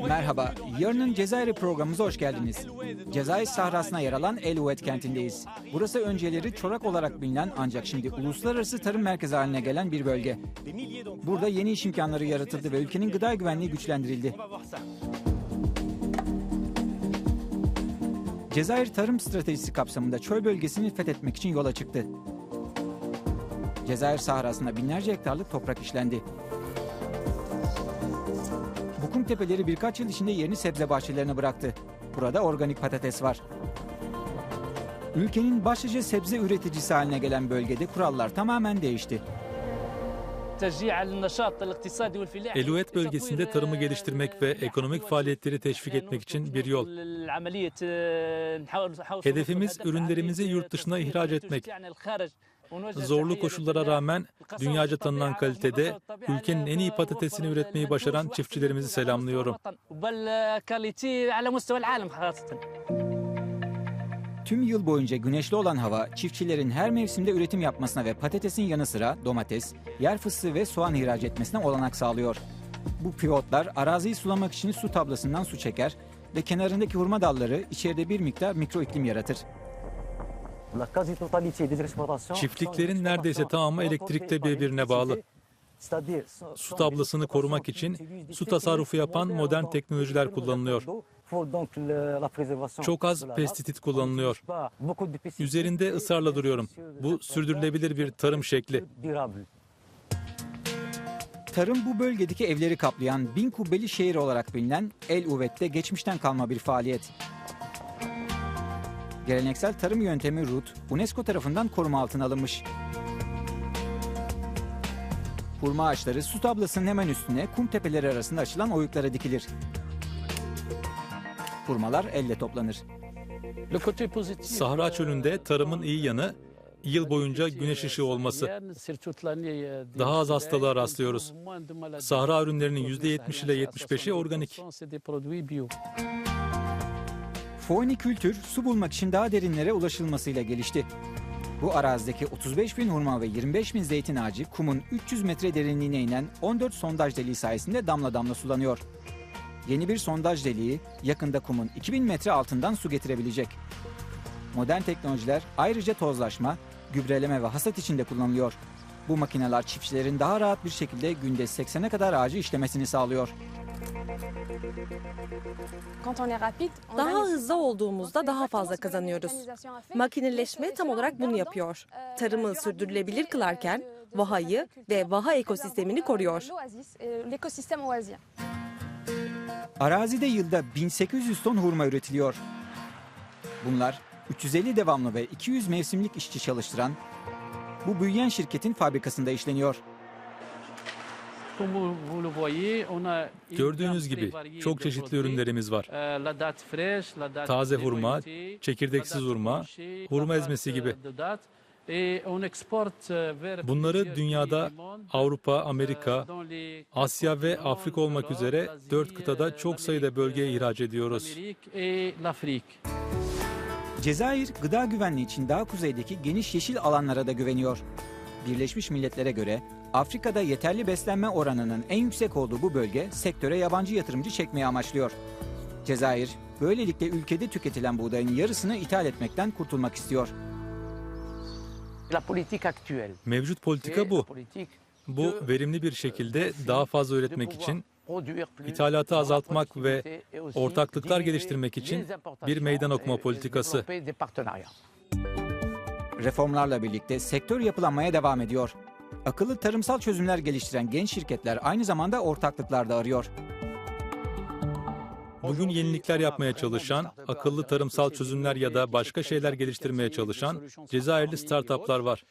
Merhaba, yarının Cezayir programımıza hoş geldiniz. Cezayir sahrasına yer alan El Oued kentindeyiz. Burası önceleri çorak olarak bilinen ancak şimdi uluslararası tarım merkezi haline gelen bir bölge. Burada yeni iş imkanları yaratıldı ve ülkenin gıda güvenliği güçlendirildi. Cezayir tarım stratejisi kapsamında çöl bölgesini fethetmek için yola çıktı. Cezayir sahrasında binlerce hektarlık toprak işlendi. Bu kum tepeleri birkaç yıl içinde yerini sebze bahçelerine bıraktı. Burada organik patates var. Ülkenin başlıca sebze üreticisi haline gelen bölgede kurallar tamamen değişti. Eluet bölgesinde tarımı geliştirmek ve ekonomik faaliyetleri teşvik etmek için bir yol. Hedefimiz ürünlerimizi yurt dışına ihraç etmek. Zorlu koşullara rağmen dünyaca tanınan kalitede ülkenin en iyi patatesini üretmeyi başaran çiftçilerimizi selamlıyorum. Tüm yıl boyunca güneşli olan hava çiftçilerin her mevsimde üretim yapmasına ve patatesin yanı sıra domates, yer fıstığı ve soğan ihraç etmesine olanak sağlıyor. Bu pivotlar araziyi sulamak için su tablasından su çeker ve kenarındaki hurma dalları içeride bir miktar mikro iklim yaratır. Çiftliklerin neredeyse tamamı elektrikle birbirine bağlı. Su tablasını korumak için su tasarrufu yapan modern teknolojiler kullanılıyor. Çok az pestisit kullanılıyor. Üzerinde ısrarla duruyorum. Bu sürdürülebilir bir tarım şekli. Tarım bu bölgedeki evleri kaplayan bin kubbeli şehir olarak bilinen El Uvet'te geçmişten kalma bir faaliyet. Geleneksel tarım yöntemi RUT, UNESCO tarafından koruma altına alınmış. Hurma ağaçları su tablasının hemen üstüne kum tepeleri arasında açılan oyuklara dikilir. Hurmalar elle toplanır. Sahra çölünde tarımın iyi yanı yıl boyunca güneş ışığı olması. Daha az hastalığa rastlıyoruz. Sahra ürünlerinin %70 ile 75'i organik. Foyni kültür su bulmak için daha derinlere ulaşılmasıyla gelişti. Bu arazideki 35 bin hurma ve 25 bin zeytin ağacı kumun 300 metre derinliğine inen 14 sondaj deliği sayesinde damla damla sulanıyor. Yeni bir sondaj deliği yakında kumun 2000 metre altından su getirebilecek. Modern teknolojiler ayrıca tozlaşma, gübreleme ve hasat için de kullanılıyor. Bu makineler çiftçilerin daha rahat bir şekilde günde 80'e kadar ağacı işlemesini sağlıyor. Daha hızlı olduğumuzda daha fazla kazanıyoruz. Makineleşme tam olarak bunu yapıyor. Tarımı sürdürülebilir kılarken vahayı ve vaha ekosistemini koruyor. Arazide yılda 1800 ton hurma üretiliyor. Bunlar 350 devamlı ve 200 mevsimlik işçi çalıştıran bu büyüyen şirketin fabrikasında işleniyor. Gördüğünüz gibi çok çeşitli ürünlerimiz var. Taze hurma, çekirdeksiz hurma, hurma ezmesi gibi. Bunları dünyada Avrupa, Amerika, Asya ve Afrika olmak üzere dört kıtada çok sayıda bölgeye ihraç ediyoruz. Cezayir gıda güvenliği için daha kuzeydeki geniş yeşil alanlara da güveniyor. Birleşmiş Milletler'e göre Afrika'da yeterli beslenme oranının en yüksek olduğu bu bölge sektöre yabancı yatırımcı çekmeyi amaçlıyor. Cezayir böylelikle ülkede tüketilen buğdayın yarısını ithal etmekten kurtulmak istiyor. Mevcut politika bu. Bu verimli bir şekilde daha fazla üretmek için, ithalatı azaltmak ve ortaklıklar geliştirmek için bir meydan okuma politikası. Reformlarla birlikte sektör yapılanmaya devam ediyor. Akıllı tarımsal çözümler geliştiren genç şirketler aynı zamanda ortaklıklar da arıyor. Bugün yenilikler yapmaya çalışan, akıllı tarımsal çözümler ya da başka şeyler geliştirmeye çalışan Cezayirli startuplar var.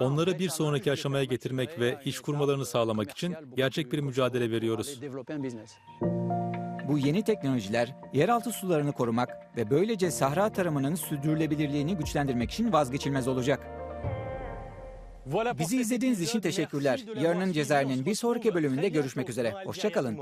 Onları bir sonraki aşamaya getirmek ve iş kurmalarını sağlamak için gerçek bir mücadele veriyoruz. Bu yeni teknolojiler yeraltı sularını korumak ve böylece sahra tarımının sürdürülebilirliğini güçlendirmek için vazgeçilmez olacak. Bizi izlediğiniz için teşekkürler. Yarının Cezayir'in bir sonraki bölümünde görüşmek üzere. Hoşçakalın.